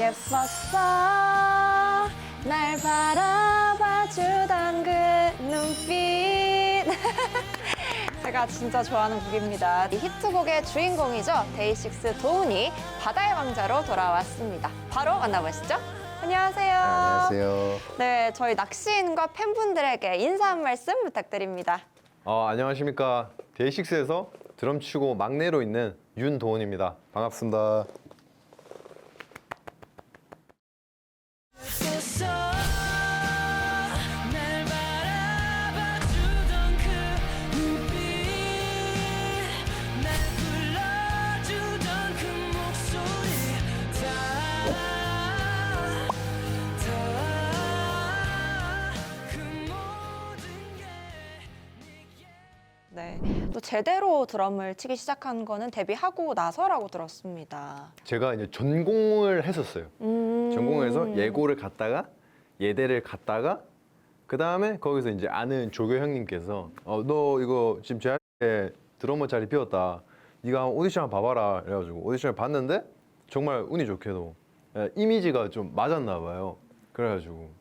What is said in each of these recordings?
예뻤어 날 바라봐 주던 그 눈빛 제가 진짜 좋아하는 곡입니다 이 히트곡의 주인공이죠 데이식스 도훈이 바다의 왕자로 돌아왔습니다 바로 만나보시죠 안녕하세요 안녕하세요. 네 저희 낚시인과 팬분들에게 인사 한 말씀 부탁드립니다 어, 안녕하십니까. 데이식스에서 드럼 치고 막내로 있는 윤도훈입니다. 반갑습니다. 또 제대로 드럼을 치기 시작한 거는 데뷔하고 나서라고 들었습니다. 제가 이제 전공을 했었어요. 음. 전공을 해서 예고를 갔다가 예대를 갔다가 그 다음에 거기서 이제 아는 조교 형님께서 어, 너 이거 지금 제한테 드러머 자리 비었다. 네가 오디션 한번 봐봐라. 그래가지고 오디션을 봤는데 정말 운이 좋게도 예, 이미지가 좀 맞았나 봐요. 그래가지고 예,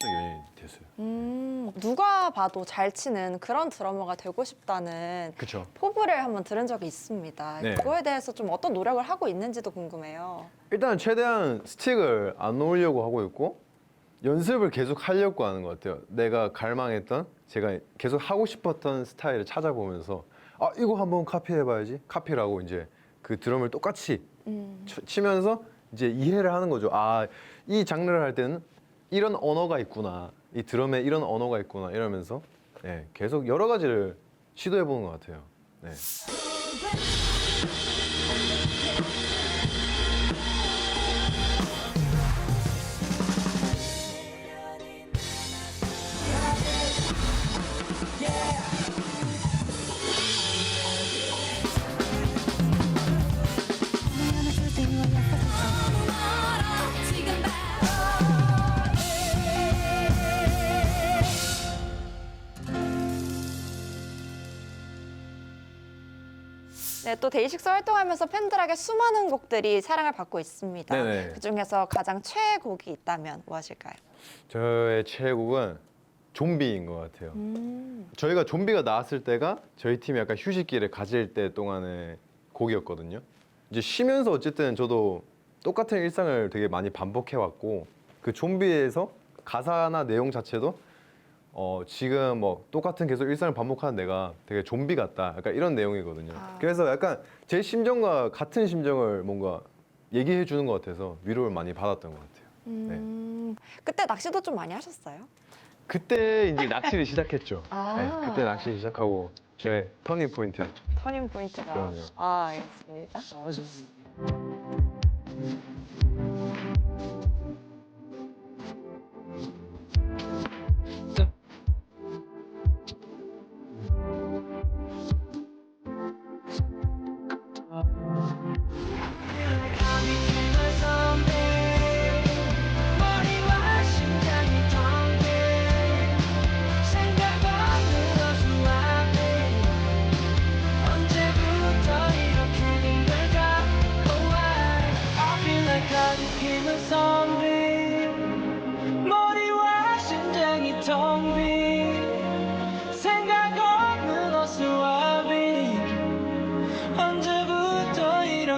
갑자기 연예인이 됐어요. 음, 누가 봐도 잘 치는 그런 드러머가 되고 싶다는 그쵸. 포부를 한번 들은 적이 있습니다. 네. 그거에 대해서 좀 어떤 노력을 하고 있는지도 궁금해요. 일단 최대한 스틱을 안 놓으려고 하고 있고 연습을 계속 하려고 하는 것 같아요. 내가 갈망했던 제가 계속 하고 싶었던 스타일을 찾아보면서 아 이거 한번 카피해봐야지 카피라고 이제 그 드럼을 똑같이 음. 쳐- 치면서 이제 이해를 하는 거죠. 아 이 장르를 할 때는 이런 언어가 있구나. 이 드럼에 이런 언어가 있구나 이러면서 예, 계속 여러 가지를 시도해 보는 것 같아요. 네. 네, 또 데이식스 활동하면서 팬들에게 수많은 곡들이 사랑을 받고 있습니다. 네네. 그 중에서 가장 최애 곡이 있다면 무엇일까요? 저의 최애곡은 좀비인 것 같아요. 음. 저희가 좀비가 나왔을 때가 저희 팀이 약간 휴식기를 가질 때 동안의 곡이었거든요. 이제 쉬면서 어쨌든 저도 똑같은 일상을 되게 많이 반복해 왔고 그 좀비에서 가사나 내용 자체도 어 지금 뭐 똑같은 계속 일상을 반복하는 내가 되게 좀비 같다. 약간 이런 내용이거든요. 아. 그래서 약간 제 심정과 같은 심정을 뭔가 얘기해 주는 것 같아서 위로를 많이 받았던 것 같아요. 음. 그때 낚시도 좀 많이 하셨어요? 그때 이제 낚시를 시작했죠. 아. 네, 그때 낚시 시작하고 저의 터닝 포인트. 터닝 포인트가. 그럼요. 아, 알겠습니다.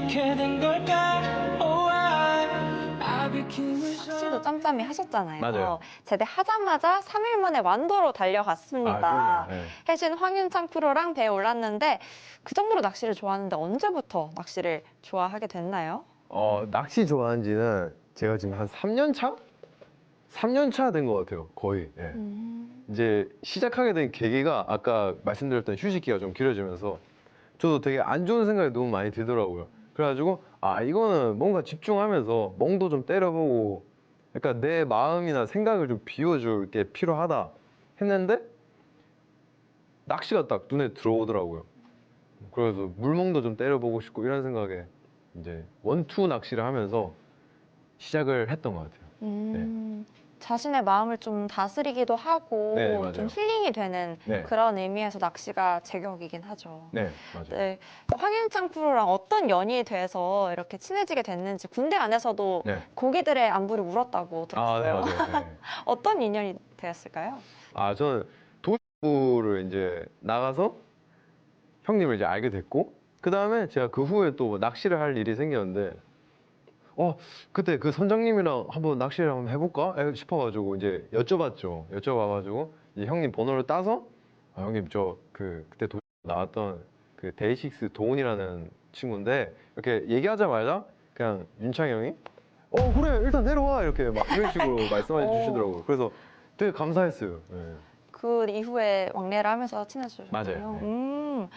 이렇게 된 걸까 Oh I, I became a 낚시도 짬짬이 하셨잖아요. 맞아요. 제대하자마자 3일 만에 완도로 달려갔습니다. 아. 네. 혜진 황윤창 프로랑 배에 올랐는데 그 정도로 낚시를 좋아하는데 언제부터 낚시를 좋아하게 됐나요? 어, 낚시 좋아한 지는 제가 지금 한 3년 차? 3년 차 된 것 같아요, 거의. 예. 음. 이제 시작하게 된 계기가 아까 말씀드렸던 휴식기가 좀 길어지면서 저도 되게 안 좋은 생각이 너무 많이 들더라고요. 그래가지고 아 이거는 뭔가 집중하면서 멍도 좀 때려보고 약간 내 마음이나 생각을 좀 비워줄 게 필요하다 했는데 낚시가 딱 눈에 들어오더라고요. 그래서 물멍도 좀 때려보고 싶고 이런 생각에 이제 원투 낚시를 하면서 시작을 했던 것 같아요. 음. 자신의 마음을 좀 다스리기도 하고 네, 맞아요. 좀 힐링이 되는 네. 그런 의미에서 낚시가 제격이긴 하죠. 네, 맞아요. 네. 황현창 프로랑 어떤 연이 돼서 이렇게 친해지게 됐는지 군대 안에서도 네. 고기들의 안부를 물었다고 아, 들었어요. 네, 맞아요. 네. 어떤 인연이 되었을까요? 아, 저는 도시부를 이제 나가서 형님을 이제 알게 됐고, 그 다음에 제가 그 후에 또 낚시를 할 일이 생겼는데, 어, 그때 그 선장님이랑 한번 낚시를 한번 해볼까? 에, 싶어가지고 이제 여쭤봤죠. 여쭤봐가지고 이제 형님 번호를 따서, 아, 형님 저 그 그때 도 나왔던 그 데이식스 도훈이라는 친구인데 이렇게 얘기하자마자 그냥 윤창이 형이 어 그래 일단 내려와 이렇게 막 이런 식으로 말씀해 어. 주시더라고요. 그래서 되게 감사했어요. 네. 그 이후에 왕래를 하면서 친해지셨군요. 맞아요. 네. 음.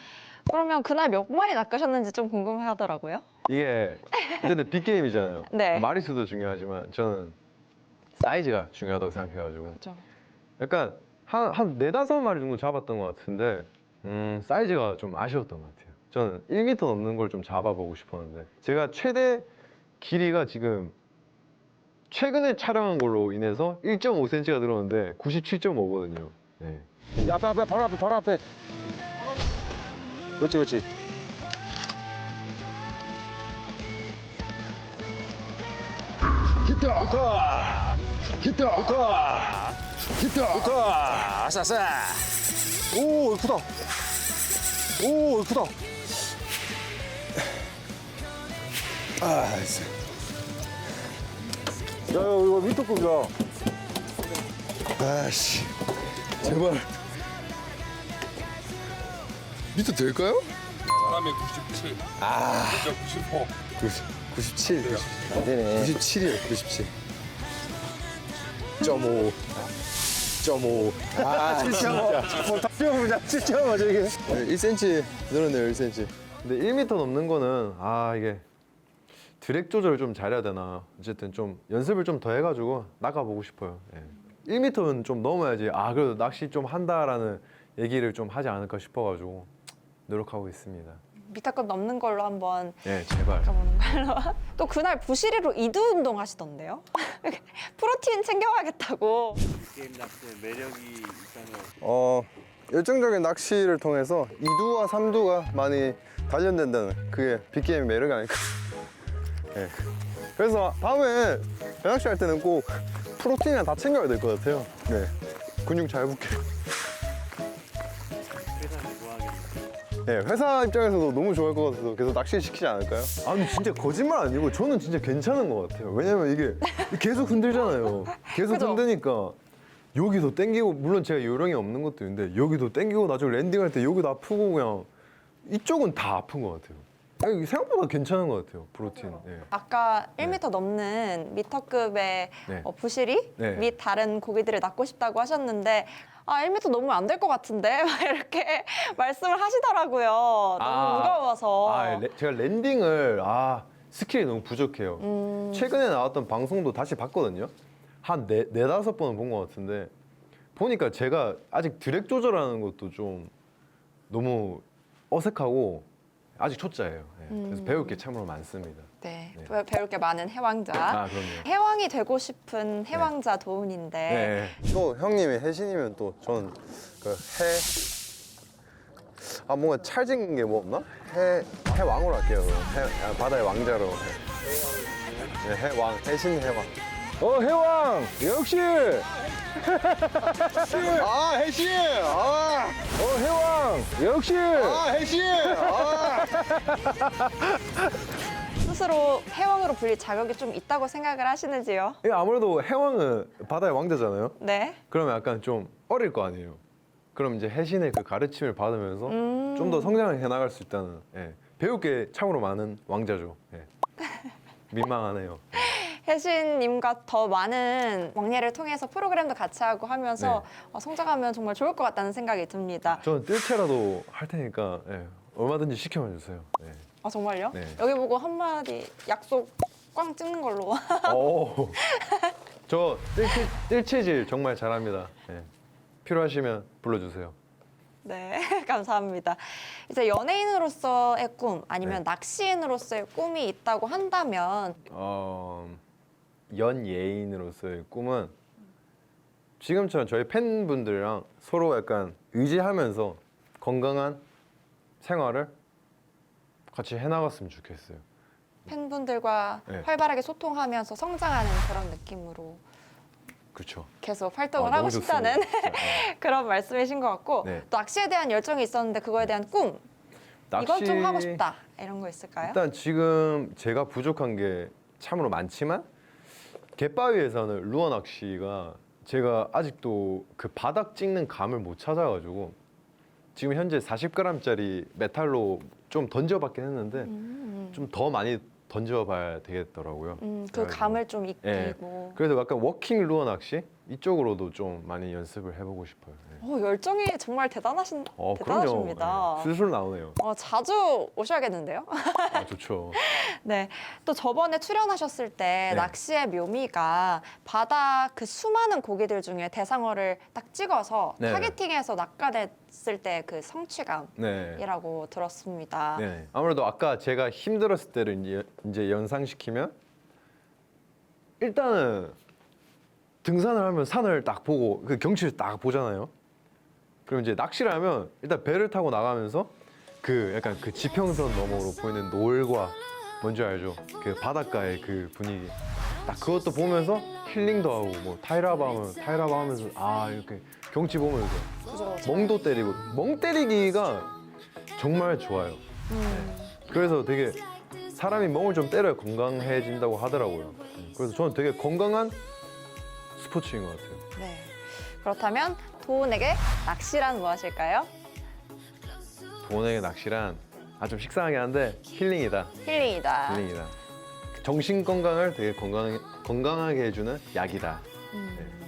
그러면 그날 몇 마리 낚으셨는지 좀 궁금하더라고요. 이게 어쨌든 빅게임이잖아요. 네. 마리수도 중요하지만 저는 사이즈가 중요하다고 생각해가지고 그렇죠. 약간 한, 한 네다섯 마리 정도 잡았던 것 같은데 음, 사이즈가 좀 아쉬웠던 것 같아요. 저는 1m 넘는 걸 좀 잡아보고 싶었는데 제가 최대 길이가 지금 최근에 촬영한 걸로 인해서 1.5cm가 늘었는데 97.5거든요. 네. 야, 앞에 앞에 바로 앞에 바로 앞에 그렇지 그렇지 히트 히트 히트 히트 히트 히트 아싸싸 오 크다 오 크다. 아 나이스 야 이거 미터급이야 아씨. 제발. 미터 될까요? 사람이 97, 아 진짜 95. 97. 안 되네. 97이에요, 97. 점 5. 점 5. 아, 7.5. 뭐, 답변보자. 7.5, 저게. 1cm 늘었네요, 1cm. 근데 1m 넘는 거는 아 이게 드랙 조절을 좀 잘해야 되나 어쨌든 좀 연습을 좀 더 해가지고 나가보고 싶어요. 예. 1m는 좀 넘어야지 아 그래도 낚시 좀 한다라는 얘기를 좀 하지 않을까 싶어가지고 노력하고 있습니다. 미터급 넘는 걸로 한번 예 제발. 가보는 걸로. 또 그날 부시리로 이두 운동 하시던데요? 프로틴 챙겨가겠다고. 게임 낚시의 매력이 있다면 어, 열정적인 낚시를 통해서 2두와 3두가 많이 단련된다는 그게 빅게임의 매력이 아닐까. 예. 그래서 다음에 배낚시 할 때는 꼭 프로틴이랑 다 챙겨야 될 것 같아요. 네. 근육 잘 붙게. 네, 회사 입장에서도 너무 좋아할 것 같아서 계속 낚시 시키지 않을까요? 아니 진짜 거짓말 아니고 저는 진짜 괜찮은 것 같아요. 왜냐면 이게 계속 흔들잖아요. 계속 그죠? 흔드니까 여기도 땡기고 물론 제가 요령이 없는 것도 있는데 여기도 땡기고 나중에 랜딩할 때 여기도 아프고 그냥 이쪽은 다 아픈 것 같아요. 이게 생각보다 괜찮은 것 같아요. 프로틴. 예. 아까 1m 넘는 미터급의 네. 어, 부시리 네. 및 다른 고기들을 낳고 싶다고 하셨는데 아 1m 넘으면 안 될 것 같은데 막 이렇게 말씀을 하시더라고요. 너무 아, 무거워서. 아, 레- 제가 랜딩을 아 스킬이 너무 부족해요. 음, 최근에 나왔던 방송도 다시 봤거든요. 한 네, 네다섯 번은 본 것 같은데 보니까 제가 아직 드랙 조절하는 것도 좀 너무 어색하고 아직 초짜예요. 예, 그래서 음. 배울 게 참으로 많습니다. 네, 네. 배- 배울 게 많은 해왕자. 아, 그럼요. 해왕이 되고 싶은 해왕자 도훈인데 네. 또 형님이 해신이면 또 저는 그 해. 아 뭔가 찰진 게 뭐 없나? 해 해왕으로 할게요. 그럼. 해 아, 바다의 왕자로. 해. 네, 해왕 해신 해왕. 어 해왕 역시. 아 해신. 아. 어 해왕 역시. 아 해신. 아. 스스로 해왕으로 불릴 자격이 좀 있다고 생각을 하시는지요? 이게 아무래도 해왕은 바다의 왕자잖아요. 네. 그러면 약간 좀 어릴 거 아니에요. 그럼 이제 해신의 그 가르침을 받으면서 음. 좀 더 성장을 해나갈 수 있다는 예. 배울 게 참으로 많은 왕자죠. 예. 민망하네요. 혜신님과 더 많은 왕래를 통해서 프로그램도 같이 하고 하면서 네. 어, 성장하면 정말 좋을 것 같다는 생각이 듭니다. 저는 뜰채라도 할 테니까 예, 얼마든지 시켜만 주세요. 예. 아 정말요? 네. 여기 보고 한마디 약속 꽝 찍는 걸로. 오, 저 뜰채, 뜰채질 정말 잘합니다. 예. 필요하시면 불러주세요. 네, 감사합니다. 이제 연예인으로서의 꿈 아니면 네. 낚시인으로서의 꿈이 있다고 한다면 어, 연예인으로서의 꿈은 지금처럼 저희 팬분들이랑 서로 약간 의지하면서 건강한 생활을 같이 해나갔으면 좋겠어요. 팬분들과 네. 활발하게 소통하면서 성장하는 그런 느낌으로 그렇죠. 계속 활동을 아, 하고 너무 싶다는 좋습니다. 네, 그런 말씀이신 것 같고 네. 또 낚시에 대한 열정이 있었는데 그거에 대한 꿈 네. 이건 좀 낚시- 하고 싶다 이런 거 있을까요? 일단 지금 제가 부족한 게 참으로 많지만 갯바위에서는 루어 낚시가 제가 아직도 그 바닥 찍는 감을 못 찾아가지고 지금 현재 40g짜리 메탈로 좀 던져봤긴 했는데 음, 좀 더 많이 던져봐야 되겠더라고요. 음, 그 그래가지고. 감을 좀 예. 익히고 그래서 약간 워킹 루어 낚시 이쪽으로도 좀 많이 연습을 해보고 싶어요. 네. 어, 열정이 정말 대단하신 어, 대단하십니다. 그럼요. 네, 술술 나오네요. 어, 자주 오셔야겠는데요? 아, 좋죠. 네. 또 저번에 출연하셨을 때 네. 낚시의 묘미가 바다 그 수많은 고기들 중에 대상어를 딱 찍어서 네. 타겟팅해서 낚아냈을 때 그 성취감이라고 네. 들었습니다. 네. 아무래도 아까 제가 힘들었을 때를 이제, 이제 연상시키면 일단은 등산을 하면 산을 딱 보고 그 경치를 딱 보잖아요. 그럼 이제 낚시를 하면 일단 배를 타고 나가면서 그 약간 그 지평선 너머로 보이는 노을과 뭔지 알죠? 그 바닷가의 그 분위기. 딱 그것도 보면서 힐링도 하고 뭐 타이라바 하면 타이라바 하면서 아 이렇게 경치 보면서? 멍도 때리고 멍 때리기가 정말 좋아요. 음, 그래서 되게 사람이 멍을 좀 때려야 건강해진다고 하더라고요. 그래서 저는 되게 건강한 스포츠인 것 같아요. 네. 그렇다면 도훈에게 낚시란 무엇일까요? 도원에게 낚시란 아 좀 식상하긴 한데 힐링이다. 힐링이다. 힐링이다. 정신 건강을 되게 건강 건강하게 해주는 약이다. 음.